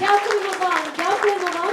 Kazım Baba, Cafer Baba.